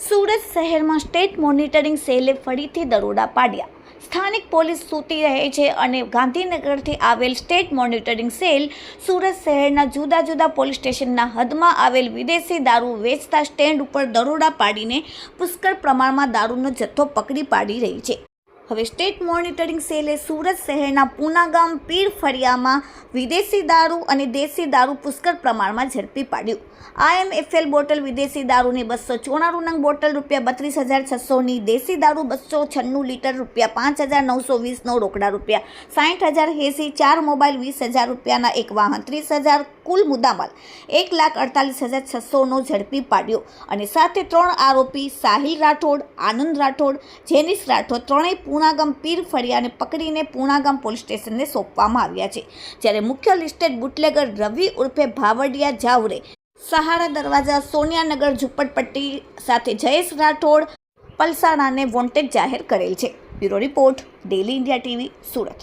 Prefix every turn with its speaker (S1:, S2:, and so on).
S1: સુરત શહેરમાં state monitoring સેલે ફરીથી દરોડા પાડ્યા. સ્થાનિક પોલીસ સૂતી રહે છે અને ગાંધીનગરથી આવેલ સ્ટેટ મોનિટરિંગ સેલ સુરત શહેરના જુદા જુદા પોલીસ સ્ટેશનના હદમાં આવેલ વિદેશી દારૂ વેચતા સ્ટેન્ડ ઉપર દરોડા પાડીને પુષ્કળ પ્રમાણમાં દારૂનો જથ્થો પકડી પાડી રહી છે. હવે સ્ટેટ મોનિટરિંગ સેલે સુરત શહેરના પૂનાગામ પીર ફળિયામાં વિદેશી દારૂ અને દેશી દારૂ પુષ્કળ પ્રમાણમાં ઝડપી પાડ્યું. આઈએમએફએલ બોટલ વિદેશી દારૂની બસો ચોણાણું નંગ બોટલ રૂપિયા બત્રીસ હજાર છસોની દેશી દારૂ બસો છન્નું લીટર રૂપિયા પાંચ હજાર નવસો વીસનો રોકડા રૂપિયા સાઠ હજાર એંસી ચાર મોબાઈલ વીસ હજાર રૂપિયાના એક વાહન ત્રીસ હજાર કુલ મુદ્દામાલ, એક લાખ અડતાલીસ હજાર છસોનો ઝડપી પાડ્યો. અને સાથે ત્રણ આરોપી સાહિલ રાઠોડ, આનંદ રાઠોડ, જેનિસ રાઠોડ, ત્રણેય પૂણાગામ પીર ફળિયાને પકડીને પૂણાગામ પોલીસ સ્ટેશનને સોંપવામાં આવ્યા છે. જ્યારે મુખ્ય લિસ્ટેડ બુટલેગર રવિ ઉર્ફે ભાવડિયા જાવરે સહારા દરવાજા સોનિયાનગર ઝુંપડપટ્ટી સાથે જયેશ રાઠોડ પલસાણાને વોન્ટેડ જાહેર કરેલ છે. Bureau report, daily India TV, Surat.